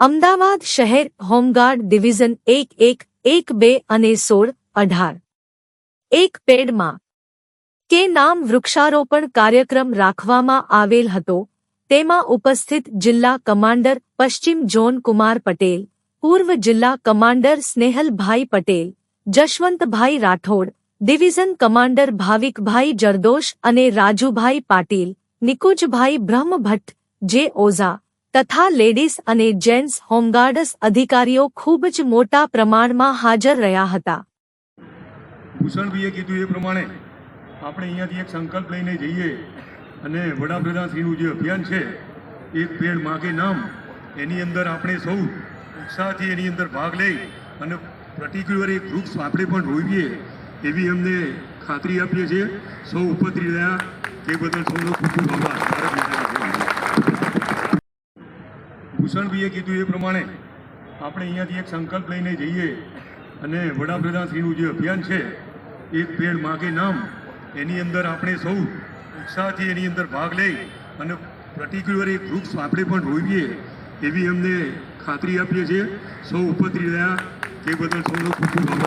અમદાવાદ શહેર home guard division એક એક એક બે અને સોળ, અઢાર. એક પેડમાં કે નામ વૃક્ષારોપણ કાર્યક્રમ રાખવામાં આવેલ હતો, તેમાં ઉપસ્થિત જિલ્લા કમાન્ડર પશ્ચિમ જોન કુમાર પટેલ, પૂર્વ જિલ્લા commander Snehalbhai Patel Jashwantbhai Rathod, division commander Bhavikbhai Jardosh અને રાજુભાઈ પાટીલ, નિકુજભાઈ બ્રહ્મભટ્ટ, જે ઓઝા, તથા લેડીઝ અને જેન્ટ્સ હોમગાર્ડસ અધિકારીઓ ખૂબ જ મોટા પ્રમાણમાં હાજર રહ્યા હતા. ભૂષણભાઈએ કીધું એ પ્રમાણે આપણે અહીંયાથી એક સંકલ્પ લઈને જઈએ અને વડાપ્રધાનશ્રીનું જે અભિયાન છે, એક પેડ માગે નામ, એની અંદર આપણે સૌ ઉત્સાહથી એની અંદર ભાગ લઈ અને પર્ટિક્યુલર એક વૃક્ષ આપણે પણ રોવીએ એવી અમને ખાતરી આપીએ છીએ. સૌ ઉપસ્થિત રહ્યા. તે બદલ સૌનો ખૂબ ખૂબ આભાર. ભૂષણભાઈએ કીધું એ પ્રમાણે આપણે અહીંયાથી એક સંકલ્પ લઈને જઈએ અને વડાપ્રધાનશ્રીનું જે અભિયાન છે, એક પેડ માગે નામ, એની અંદર આપણે સૌ ઉત્સાહથી એની અંદર ભાગ લઈ અને પર્ટિક્યુલર એક વૃક્ષ આપણે પણ રોવીએ એવી અમને ખાતરી આપીએ છીએ. સૌ ઉપસ્થિત રહ્યા. તે બદલ સૌનો ખૂબ ખૂબ આભાર